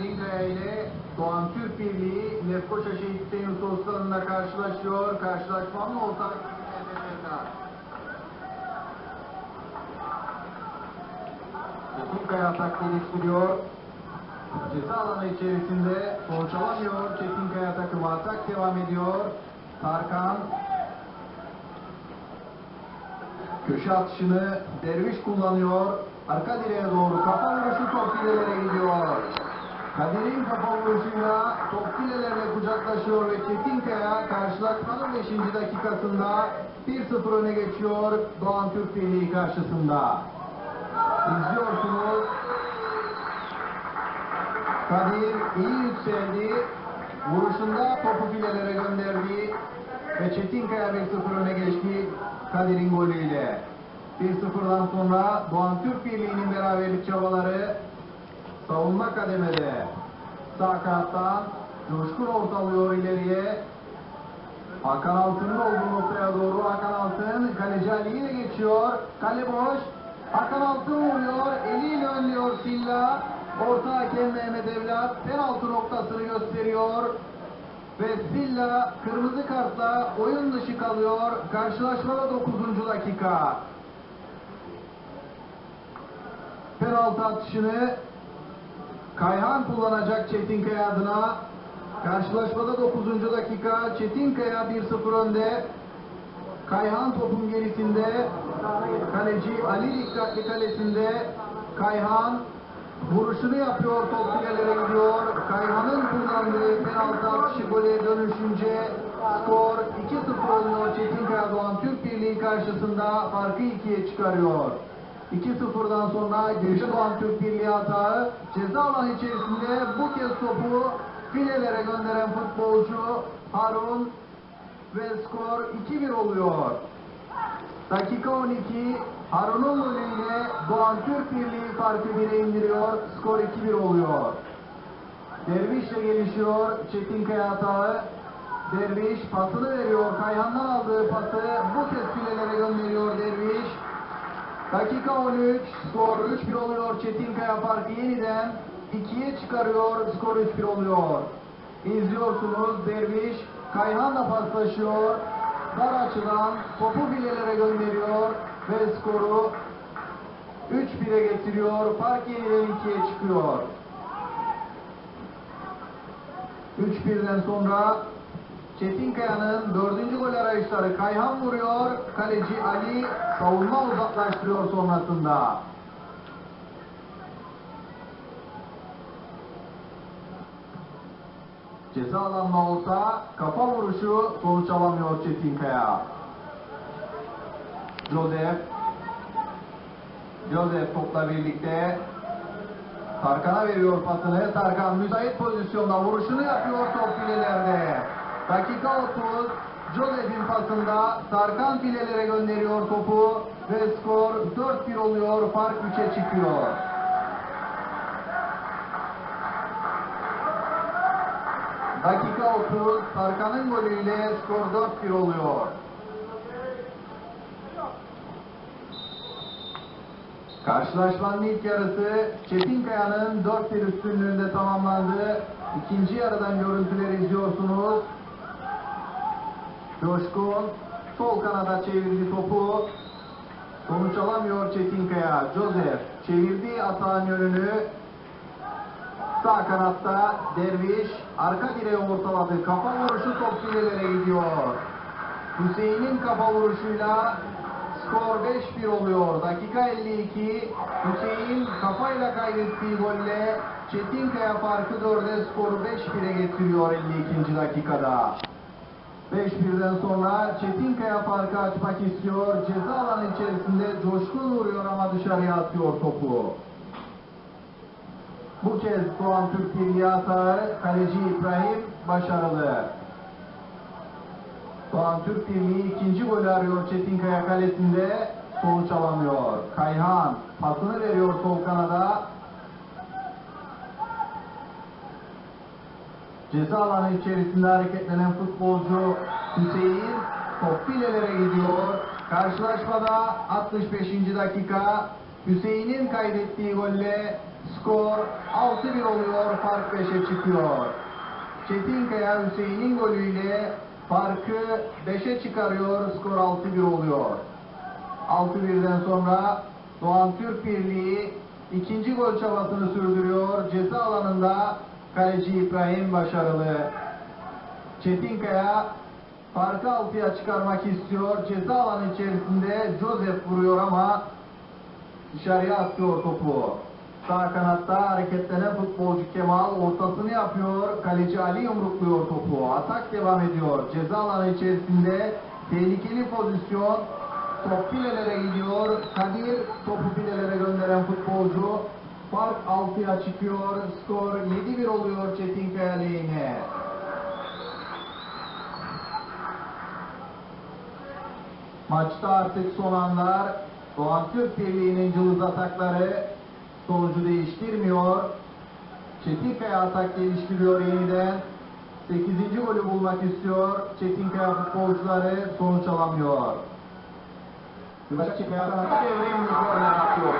Çetinkaya ile Doğan Türk Birliği Lefkoşa Şehit Hüseyin Usta Ustaları'nda karşılaşıyor. Karşılaşmanın ortak Çetinkaya atak geliştiriyor. Ceza alanı içerisinde sonuç alamıyor. Çetinkaya takımı atak devam ediyor. Tarkan köşe atışını Derviş kullanıyor. Arka direğe doğru kafa vuruşu top filelere gidiyor. Kadir'in kafa vuruşuyla top filelerle kucaklaşıyor ve Çetinkaya karşılaşmanın 5. dakikasında 1-0 öne geçiyor Doğan Türk Birliği karşısında. İzliyorsunuz. Kadir iyi yükseldi. Vuruşunda topu filelere gönderdi. Ve Çetinkaya 1-0 öne geçti Kadir'in golüyle. 1-0'dan sonra Doğan Türk Birliği'nin beraberlik çabaları savunma kademede. Sağ kanattan Coşkun ortalıyor ileriye. Hakan Altın'ın olduğu noktaya doğru Hakan Altın kaleci Ali ile geçiyor. Kale boş. Hakan Altın vuruyor. Eliyle önlüyor Silla. Orta hakem Mehmet Evlat penaltı noktasını gösteriyor. Ve Silla kırmızı kartla oyun dışı kalıyor. Karşılaşmada 9. dakika. Penaltı atışını Kayhan kullanacak Çetinkaya adına. Karşılaşmada 9. dakika Çetinkaya 1-0 önde. Kayhan topun gerisinde. Kaleci Ali dikkatli kalesinde. Kayhan vuruşunu yapıyor. Top filelere gidiyor. Kayhan'ın kullandığı penaltı atışı gole dönüşünce skor 2-0 oluyor. Çetinkaya Doğan Türk Birliği karşısında farkı 2'ye çıkarıyor. 2-0'dan sonra Gülşen Doğan Türk Birliği hatağı ceza alanı içerisinde bu kez topu filelere gönderen futbolcu Harun ve skor 2-1 oluyor. Dakika 12 Harun'un golüyle Doğan Türk Birliği farkı 1'e indiriyor. Skor 2-1 oluyor. Derviş'le gelişiyor. Çetinkaya hatağı. Derviş pasını veriyor. Kayhan'dan aldığı pası bu kez filelere gönderiyor Derviş. Dakika 13, skor 3-1 oluyor. Çetinkaya farkı yeniden 2'ye çıkarıyor. Skor 3-1 oluyor. İzliyorsunuz Derviş Kayhan'la paslaşıyor. Dar açıdan topu filelere gönderiyor ve skoru 3-1'e getiriyor. Fark yeniden 2'ye çıkıyor. 3-1'den sonra Çetinkaya'nın dördüncü gol arayışları Kayhan vuruyor. Kaleci Ali savunma uzaklaştırıyor sonrasında. Ceza alanına orta kafa vuruşu sonuç alamıyor Çetinkaya. Joseph Joseph topla birlikte Tarkan'a veriyor pasını. Tarkan müsait pozisyonda vuruşunu yapıyor top filelerde. Dakika 30. Joseph'in pasında Tarkan filelere gönderiyor topu ve skor 4-1 oluyor. Fark 3'e çıkıyor. Dakika 30. Tarkan'ın golüyle skor 4-1 oluyor. Karşılaşmanın ilk yarısı Çetinkaya'nın 4-1 üstünlüğünde tamamlandı. İkinci yarıdan görüntüleri izliyorsunuz. Coşkun sol kanada çevirdi topu. Sonuç alamıyor Çetinkaya. Joseph çevirdi atağın yönünü. Sağ kanatta Derviş arka direğe ortaladı. Kafa vuruşu top filelere gidiyor. Hüseyin'in kafa vuruşuyla skor 5-1 oluyor. Dakika 52. Hüseyin kafayla kaydettiği golle Çetinkaya farkı 4'e skoru 5-1'e getiriyor 52. dakikada. 5-1'den sonra Çetinkaya farkı açmak istiyor. Ceza alanı içerisinde coşkun vuruyor ama dışarıya atıyor topu. Bu kez Doğan Türk Birliği hatağı kaleci İbrahim başarılı. Doğan Türk Birliği ikinci golü arıyor Çetinkaya kalesinde. Sonuç alamıyor. Kayhan pasını veriyor sol kanada. Ceza alanı içerisinde hareketlenen futbolcu Hüseyin top filelere gidiyor. Karşılaşmada 65. dakika Hüseyin'in kaydettiği golle Skor 6-1 oluyor. Fark 5'e çıkıyor. Çetinkaya Hüseyin'in golüyle farkı 5'e çıkarıyor. Skor 6-1 oluyor. 6-1'den sonra Doğan Türk Birliği ikinci gol çabasını sürdürüyor. Ceza alanında kaleci İbrahim başarılı. Çetinkaya farkı 6'ya çıkarmak istiyor. Ceza alanı içerisinde Joseph vuruyor ama dışarıya atıyor topu. Sağ kanatta hareketlenen futbolcu Kemal ortasını yapıyor. Kaleci Ali yumrukluyor topu. Atak devam ediyor. Ceza alanı içerisinde tehlikeli pozisyon. Top filelere gidiyor. Kadir topu filelere gönderen futbolcu. Fark 6'ya çıkıyor. Skor 7-1 oluyor Çetinkaya lehine. Maçta artık son anlar. Doğan Türk Birliği'nin cılız atakları sonucu değiştirmiyor. Çetinkaya atak geliştiriyor yeniden. 8. golü bulmak istiyor. Çetinkaya futbolcuları sonuç alamıyor. Çetinkaya devreye korner atıyor.